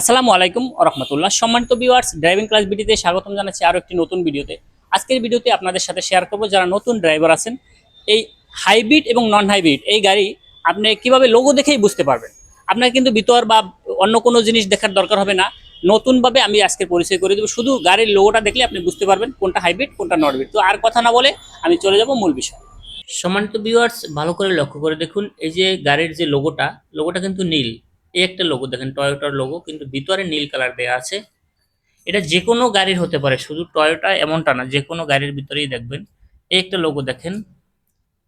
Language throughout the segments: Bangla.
আসসালামু আলাইকুম রহমতুল্লাহ। সম্মানিত ভিউয়ার্স ড্রাইভিং ক্লাস ভিডিওতে স্বাগতম জানাচ্ছি আরও একটি নতুন ভিডিওতে। আজকের ভিডিওতে আপনাদের সাথে শেয়ার করব যারা নতুন ড্রাইভার আছেন, এই হাইব্রিড এবং নন হাইব্রিড এই গাড়ি আপনি কীভাবে লোগো দেখেই বুঝতে পারবেন। আপনার কিন্তু ভিতর বা অন্য কোনো জিনিস দেখার দরকার হবে না। নতুনভাবে আমি আজকে পরিচয় করে দেবো। শুধু গাড়ির লোগোটা দেখলে আপনি বুঝতে পারবেন কোনটা হাইব্রিড কোনটা নন হাইব্রিড তো আর কথা না বলে আমি চলে যাব মূল বিষয়। সম্মানিত ভিউয়ার্স ভালো করে লক্ষ্য করে দেখুন, এই যে গাড়ির যে লোগোটা লোগোটা কিন্তু নীল। এই একটা লোগো দেখেন টয়োটার লোগো কিন্তু ভিতরে নীল কালার দেওয়া আছে। এটা যে কোনো গাড়ির হতে পারে, শুধু টয়োটা এমনটা না যে কোনো গাড়ির ভিতরেই দেখবেন। এই একটা লোগো দেখেন,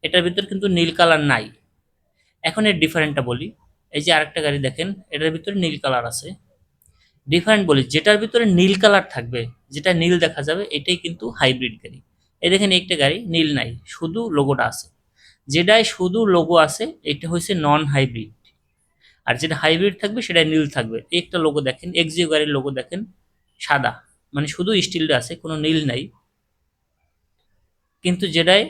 এটার ভিতর কিন্তু নীল কালার নাই। এখন এর ডিফারেন্টটা বলি। এই যে আরেকটা গাড়ি দেখেন, এটার ভিতরে নীল কালার আছে। ডিফারেন্ট বলি, যেটার ভিতরে নীল কালার থাকবে, যেটা নীল দেখা যাবে, এটাই কিন্তু হাইব্রিড গাড়ি। এই দেখেন একটা গাড়ি, নীল নাই, শুধু লোগোটা আছে। যেটায় শুধু লোগো আছে, এটা হচ্ছে নন হাইব্রিড আর যেটা হাইব্রিড থাকবে, সেটা নীল থাকবে। একটা লোগো দেখেন এক্সিও গাড়ির লোগো দেখেন, সাদা। মানে শুধু স্টিলটা আছে, কোনো নীল নাই। কিন্তু যেটায়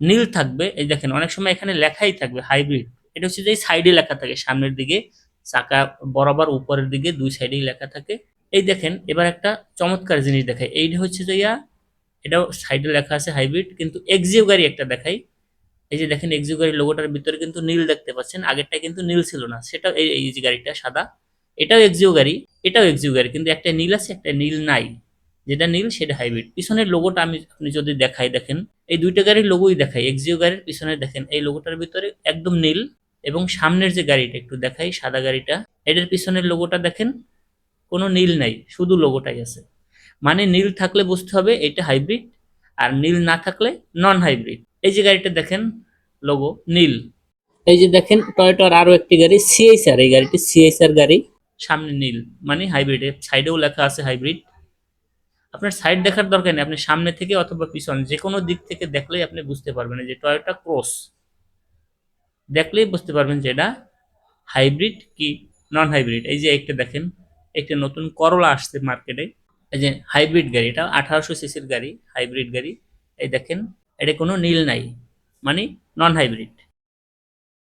নীল থাকবে, এই দেখেন, অনেক সময় এখানে লেখাই থাকবে হাইব্রিড এটা হচ্ছে যে সাইডে লেখা থাকে, সামনের দিকে, চাকা বরাবর উপরের দিকে, দুই সাইডেই লেখা থাকে। এই দেখেন, এবার একটা চমৎকার জিনিস দেখায় এইটা হচ্ছে যে ইয়া, এটাও সাইডে লেখা আছে হাইব্রিড কিন্তু এক্সিও গাড়ি একটা দেখাই। এই যে দেখেন এক্সিও গাড়ির লোগোটার ভিতরে কিন্তু নীল দেখতে পাচ্ছেন, আগেরটা কিন্তু নীল ছিল না। সেটা এই এই যে গাড়িটা সাদা, এটাও এক্সিও গাড়ি এটাও এক্সিও গাড়ি কিন্তু একটা নীল আছে, একটা নীল নাই। যেটা নীল, সেটা হাইব্রিড পিছনের লোগোটা আমি, আপনি যদি দেখাই, দেখেন, এই দুইটা গাড়ির লোগোই দেখাই। এক্সিও গাড়ির পিছনে দেখেন, এই লোগোটার ভিতরে একদম নীল এবং সামনের যে গাড়িটা, একটু দেখাই, সাদা গাড়িটা, এটার পিছনের লোগোটা দেখেন, কোনো নীল নাই, শুধু লোগোটাই আছে। মানে নীল থাকলে বুঝতে হবে এটা হাইব্রিড আর নীল না থাকলে নন হাইব্রিড এই যে গাড়িটা দেখেন লোগো নীল। এই যে দেখেন টয়োটার আরও একটি গাড়ি সিএসআর এই গাড়িটি সিএসআর গাড়ি। সামনে নীল মানে হাইব্রিড সাইডেও লেখা আছে হাইব্রিড আপনার সাইড দেখার দরকার নেই, আপনি সামনে থেকে অথবা পিছন যে কোনো দিক থেকে দেখলেই আপনি বুঝতে পারবেন যে টয়োটা ক্রস দেখলেই বুঝতে পারবেন যে এটা হাইব্রিড কি নন হাইব্রিড এই যে একটা দেখেন, একটা নতুন করলা আসছে মার্কেটে এই যে হাইব্রিড গাড়ি, এটা আঠারোশো সিসির গাড়ি হাইব্রিড গাড়ি। এই দেখেন এটা কোনো নীল নাই মানে নন হাইব্রিড